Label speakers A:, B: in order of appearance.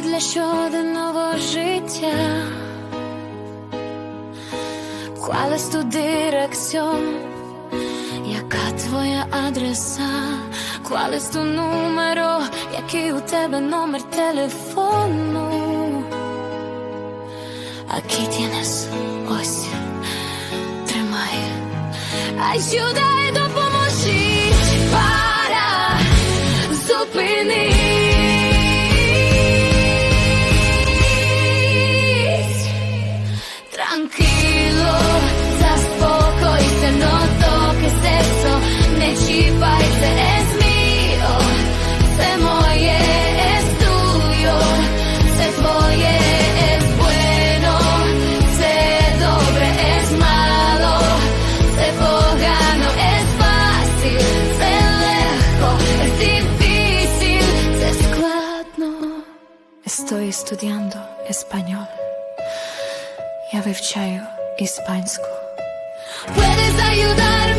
A: Бази для щоденного життя. ¿Cuál es tu dirección? Яка твоя адреса? ¿Cuál es tu? Який у тебе номер телефону? Aquí tienes ось. Тримай. Ayuda і допоможіть para зупинись. Estoy estudiando español. Ya wyuczаю hiszpańsku. Puedes ayudar